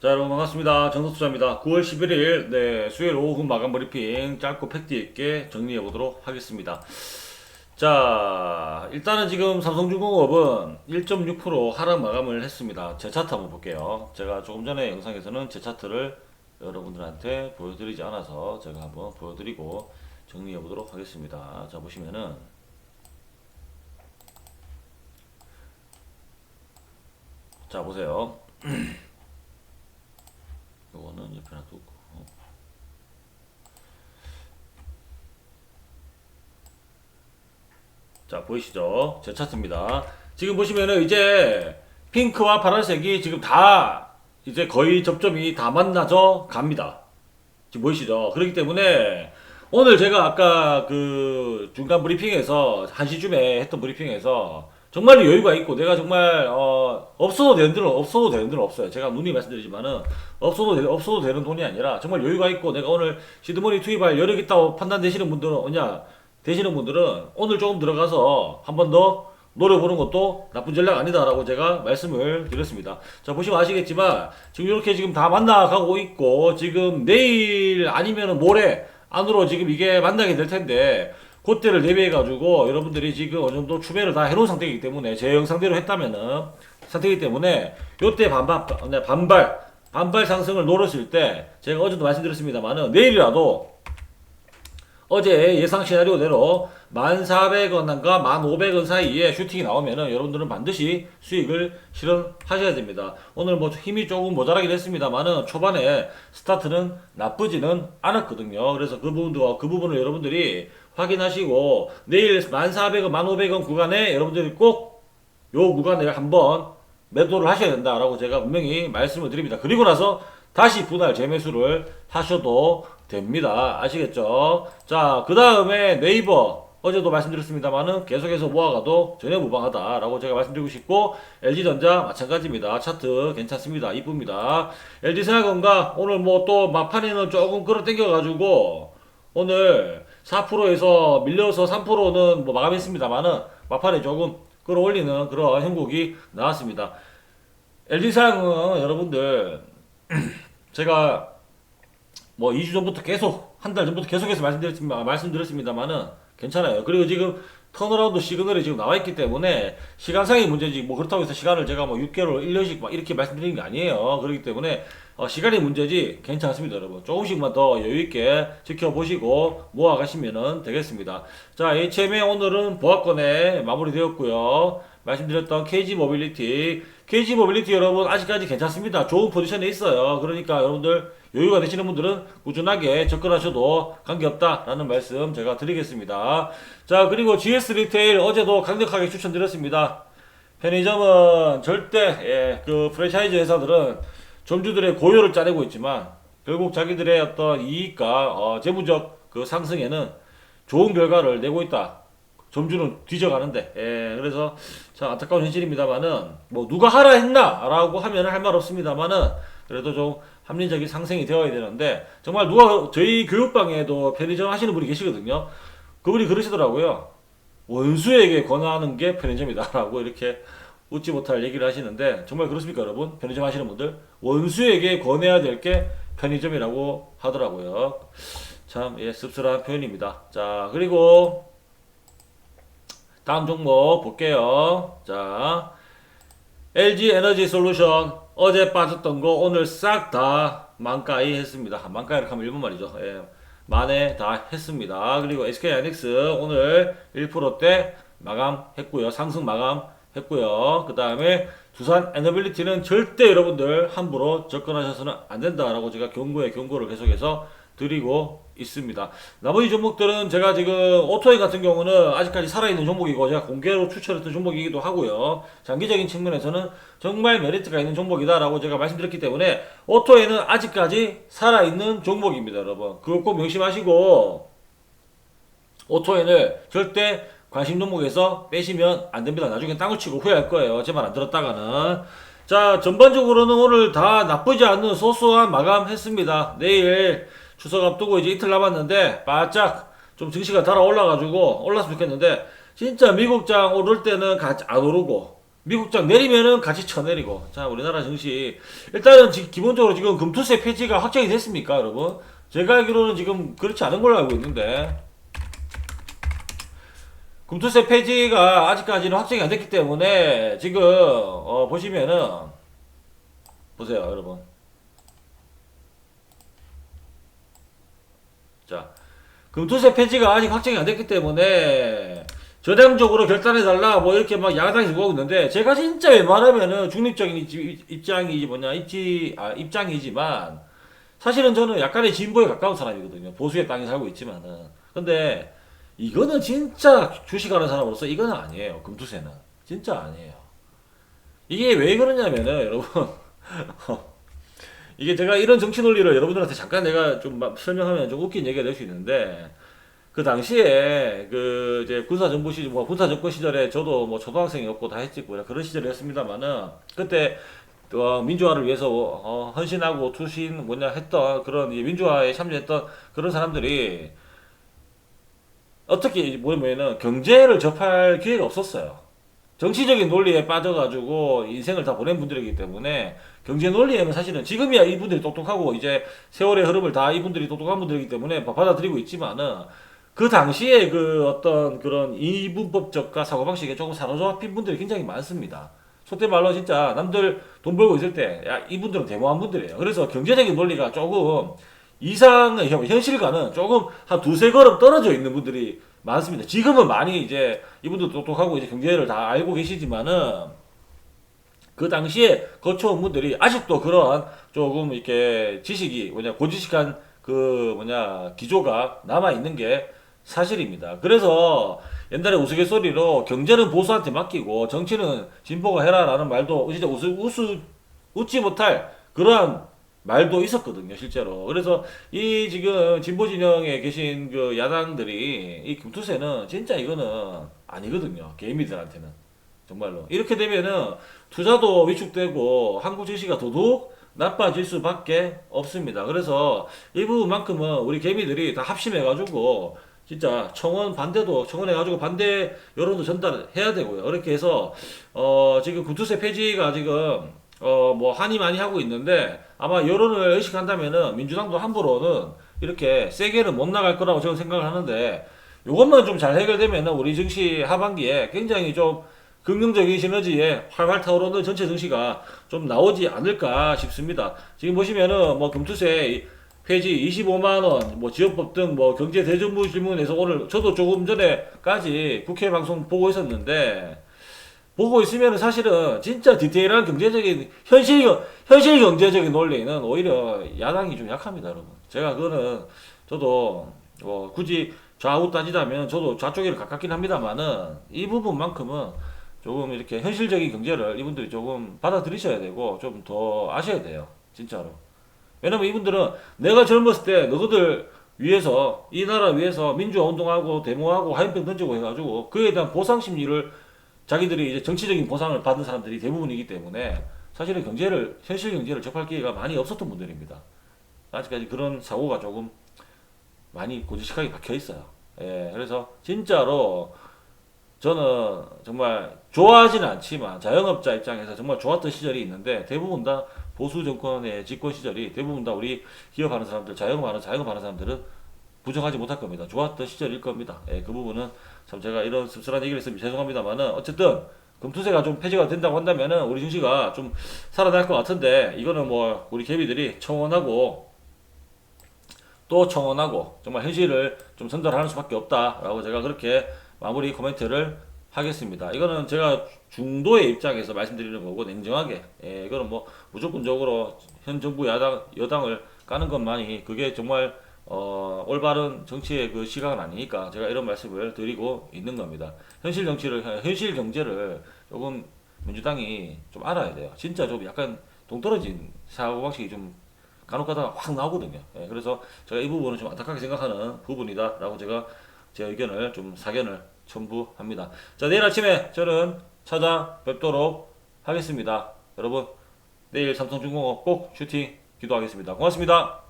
자 여러분 반갑습니다. 정석수자입니다. 9월 11일 네 수요일 오후 마감 브리핑 짧고 팩트 있게 정리해 보도록 하겠습니다. 자 일단은 지금 삼성중공업은 1.6% 하락 마감을 했습니다. 제 차트 한번 볼게요. 제가 조금 전에 영상에서는 제 차트를 여러분들한테 보여드리지 않아서 제가 한번 보여드리고 정리해 보도록 하겠습니다. 자 보시면은. 자 보세요 옆에 놔두고. 자 보이시죠? 제 차트입니다. 지금 보시면은 이제 핑크와 파란색이 지금 다 이제 거의 접점이 다 만나져 갑니다. 지금 보이시죠? 그렇기 때문에 오늘 제가 아까 그 중간 브리핑에서 1시쯤에 했던 브리핑에서 정말 여유가 있고 내가 정말 어 없어도 되는 데는 없어도 되는 데는 없어요. 제가 누누이 말씀드리지만은 없어도 되, 없어도 되는 돈이 아니라 정말 여유가 있고 내가 오늘 시드머니 투입할 여력 있다고 판단되시는 분들은 뭐냐 되시는 분들은 오늘 조금 들어가서 한 번 더 노려보는 것도 나쁜 전략 아니다라고 제가 말씀을 드렸습니다. 자 보시면 아시겠지만 지금 이렇게 지금 다 만나가고 있고 지금 내일 아니면은 모레 안으로 지금 이게 만나게 될 텐데 그때를 대비해 가지고 여러분들이 지금 어느 정도 추배를 다 해놓은 상태이기 때문에 제 영상대로 했다면은 상태이기 때문에 요때 반발 네, 반발 반발 상승을 노렸을 때 제가 어제도 말씀드렸습니다만은 내일이라도 어제 예상 시나리오대로 1,400원과 1,500원 사이에 슈팅이 나오면은 여러분들은 반드시 수익을 실현하셔야 됩니다. 오늘 뭐 힘이 조금 모자라긴 했습니다만은 초반에 스타트는 나쁘지는 않았거든요. 그래서 그 부분도 그 부분을 여러분들이 확인하시고 내일 1,400원, 1,500원 구간에 여러분들이 꼭 요 구간에 한번 매도를 하셔야 된다라고 제가 분명히 말씀을 드립니다. 그리고 나서 다시 분할 재매수를 하셔도 됩니다. 아시겠죠? 자, 그 다음에 네이버 어제도 말씀드렸습니다만은 계속해서 모아가도 전혀 무방하다라고 제가 말씀드리고 싶고 LG전자 마찬가지입니다. 차트 괜찮습니다. 이쁩니다. LG생활건가 오늘 뭐 또 막판에는 조금 끌어당겨가지고 오늘 4%에서 밀려서 3%는 뭐 마감했습니다만은 막판에 조금 끌어올리는 그런 형국이 나왔습니다. LG사양은 여러분들 제가 뭐 2주 전부터 계속 한 달 전부터 계속해서 말씀드렸습니다. 말씀드렸습니다만은 괜찮아요. 그리고 지금 턴어라운드 시그널이 지금 나와 있기 때문에 시간상의 문제지 뭐 그렇다고 해서 시간을 제가 뭐 6개월 1년씩 막 이렇게 말씀드리는 게 아니에요. 그렇기 때문에 어, 시간이 문제지 괜찮습니다, 여러분. 조금씩만 더 여유 있게 지켜보시고 모아 가시면은 되겠습니다. 자, HMA 오늘은 보합권에 마무리되었고요. 말씀드렸던 KG 모빌리티, KG 모빌리티 여러분 아직까지 괜찮습니다. 좋은 포지션에 있어요. 그러니까 여러분들 여유가 되시는 분들은 꾸준하게 접근하셔도 관계없다라는 말씀 제가 드리겠습니다. 자, 그리고 GS 리테일 어제도 강력하게 추천드렸습니다. 편의점은 절대 예, 그 프랜차이즈 회사들은 점주들의 고요를 짜내고 있지만 결국 자기들의 어떤 이익과 어, 재무적 그 상승에는 좋은 결과를 내고 있다. 점주는 뒤져가는데 예, 그래서 참 안타까운 현실입니다만은 뭐 누가 하라 했나라고 하면 할 말 없습니다만은 그래도 좀 합리적인 상승이 되어야 되는데 정말 누가 저희 교육방에도 편의점 하시는 분이 계시거든요. 그분이 그러시더라고요. 원수에게 권하는 게 편의점이다라고 이렇게 웃지 못할 얘기를 하시는데 정말 그렇습니까 여러분? 편의점 하시는 분들 원수에게 권해야 될 게 편의점이라고 하더라고요. 참 예, 씁쓸한 표현입니다. 자 그리고 다음 종목 볼게요. 자 LG 에너지 솔루션 어제 빠졌던 거 오늘 싹 다 만가이 했습니다. 만가이를 하면 일본 말이죠. 예. 만에 다 했습니다. 그리고 SK 하이닉스 오늘 1%대 마감했고요. 상승 마감했고요. 그 다음에 두산 에너빌리티는 절대 여러분들 함부로 접근하셔서는 안 된다라고 제가 경고에 경고를 계속해서 드리고 있습니다. 나머지 종목들은 제가 지금 오토인 같은 경우는 아직까지 살아있는 종목이고 제가 공개로 추천했던 종목이기도 하고요. 장기적인 측면에서는 정말 메리트가 있는 종목이다라고 제가 말씀드렸기 때문에 오토에는 아직까지 살아있는 종목입니다, 여러분. 그거 꼭 명심하시고 오토엔을 절대 관심 종목에서 빼시면 안 됩니다. 나중에 땅을 치고 후회할 거예요. 제 말 안 들었다가는. 자, 전반적으로는 오늘 다 나쁘지 않은 소소한 마감했습니다. 내일 추석 앞두고 이제 이틀 남았는데 바짝 좀 증시가 달아 올라가지고 올랐으면 좋겠는데 진짜 미국장 오를 때는 같이 안 오르고 미국장 내리면은 같이 쳐내리고. 자, 우리나라 증시. 일단은 지금 기본적으로 지금 금투세 폐지가 확정이 됐습니까, 여러분? 제가 알기로는 지금 그렇지 않은 걸로 알고 있는데. 금투세 폐지가 아직까지는 확정이 안 됐기 때문에 지금, 어, 보시면은, 보세요, 여러분. 자, 금투세 폐지가 아직 확정이 안 됐기 때문에 저당적으로 결단해달라 뭐 이렇게 막 야당에서 구하고 있는데 제가 진짜 웬만하면은 중립적인 입- 입장이 뭐냐 입지 아 입장이지만 사실은 저는 약간의 진보에 가까운 사람이거든요. 보수의 땅에 살고 있지만은. 근데 이거는 진짜 주식하는 사람으로서 이거는 아니에요. 금투세는. 진짜 아니에요. 이게 왜 그러냐면은 여러분 이게 제가 이런 정치 논리를 여러분들한테 잠깐 내가 좀막 설명하면 좀 웃긴 얘기가 될 수 있는데 그 당시에 그 이제 군사 정부 시절 뭐 군사 정권 시절에 저도 뭐 초등학생이었고 다 했지 뭐 그런 시절이었습니다만은 그때 어, 민주화를 위해서 어, 헌신하고 투신 뭐냐 했던 그런 이 민주화에 참여했던 그런 사람들이 어떻게 뭐냐면은 경제를 접할 기회가 없었어요. 정치적인 논리에 빠져가지고 인생을 다 보낸 분들이기 때문에 경제 논리에는 사실은 지금이야 이분들이 똑똑하고 이제 세월의 흐름을 다 이분들이 똑똑한 분들이기 때문에 받아들이고 있지만은 그 당시에 그 어떤 그런 이분법적과 사고방식에 조금 사로잡힌 분들이 굉장히 많습니다. 속된 말로 진짜 남들 돈 벌고 있을 때, 야, 이분들은 대모한 분들이에요. 그래서 경제적인 논리가 조금 이상의 현- 현실과는 조금 한 두세 걸음 떨어져 있는 분들이 많습니다. 지금은 많이 이제 이분들 똑똑하고 이제 경제를 다 알고 계시지만은 그 당시에 거쳐온 분들이 아직도 그런 조금 이렇게 지식이 뭐냐 고지식한 그 뭐냐 기조가 남아 있는 게 사실입니다. 그래서 옛날에 우스갯소리로 경제는 보수한테 맡기고 정치는 진보가 해라라는 말도 진짜 우스, 우스 웃지 못할 그러한 말도 있었거든요, 실제로. 그래서 이 지금 진보 진영에 계신 그 야당들이 이 금투세는 진짜 이거는 아니거든요, 개미들한테는. 정말로. 이렇게 되면은 투자도 위축되고 한국 증시가 더더욱 나빠질 수밖에 없습니다. 그래서 이 부분만큼은 우리 개미들이 다 합심해가지고 진짜 청원 반대도 청원해가지고 반대 여론도 전달해야 되고요. 그렇게 해서 어 지금 구투세 폐지가 지금 어 뭐 한이 많이 하고 있는데 아마 여론을 의식한다면은 민주당도 함부로는 이렇게 세게는 못 나갈 거라고 저는 생각을 하는데 이것만 좀 잘 해결되면은 우리 증시 하반기에 굉장히 좀 긍정적인 시너지에 활활 타오르는 전체 증시가 좀 나오지 않을까 싶습니다. 지금 보시면은 뭐 금투세 폐지 25만 원, 뭐 지역법 등 뭐 경제 대정부 질문에서 오늘 저도 조금 전에까지 국회 방송 보고 있었는데 보고 있으면 사실은 진짜 디테일한 경제적인 현실 현실 경제적인 논리는 오히려 야당이 좀 약합니다, 여러분. 제가 그거는 저도 뭐 굳이 좌우 따지자면 저도 좌쪽에 가깝긴 합니다만은 이 부분만큼은 조금 이렇게 현실적인 경제를 이분들이 조금 받아들이셔야 되고 좀 더 아셔야 돼요, 진짜로. 왜냐면 이분들은 내가 젊었을 때 너희들 위해서 이 나라 위해서 민주화 운동하고 데모하고 화염병 던지고 해가지고 그에 대한 보상 심리를 자기들이 이제 정치적인 보상을 받은 사람들이 대부분이기 때문에 사실은 경제를 현실 경제를 접할 기회가 많이 없었던 분들입니다. 아직까지 그런 사고가 조금 많이 고지식하게 박혀 있어요. 예, 그래서 진짜로 저는 정말 좋아하지는 않지만 자영업자 입장에서 정말 좋았던 시절이 있는데 대부분 다 보수 정권의 집권 시절이 대부분 다 우리 기업하는 사람들 자영업하는 자영업하는 사람들은 부정하지 못할 겁니다. 좋았던 시절일 겁니다. 예, 그 부분은 참 제가 이런 씁쓸한 얘기를 했으면 죄송합니다만은 어쨌든 금투세가 좀 폐지가 된다고 한다면은 우리 증시가 좀 살아날 것 같은데 이거는 뭐 우리 개비들이 청원하고 또 청원하고 정말 현실을 좀 전달하는 수밖에 없다라고 제가 그렇게 마무리 코멘트를 하겠습니다. 이거는 제가 중도의 입장에서 말씀드리는 거고 냉정하게 예, 이거는 뭐 무조건적으로 현 정부 야당 여당을 까는 것만이 그게 정말 어, 올바른 정치의 그 시각은 아니니까 제가 이런 말씀을 드리고 있는 겁니다. 현실 정치를 현실 경제를 조금 민주당이 좀 알아야 돼요. 진짜 좀 약간 동떨어진 사고 방식이 좀 간혹 가다가 확 나오거든요. 예, 그래서 제가 이 부분을 좀 안타깝게 생각하는 부분이다라고 제가 제 의견을 좀 사견을 첨부합니다. 자 내일 아침에 저는 찾아뵙도록 하겠습니다. 여러분 내일 삼성중공업 꼭 슈팅 기도하겠습니다. 고맙습니다.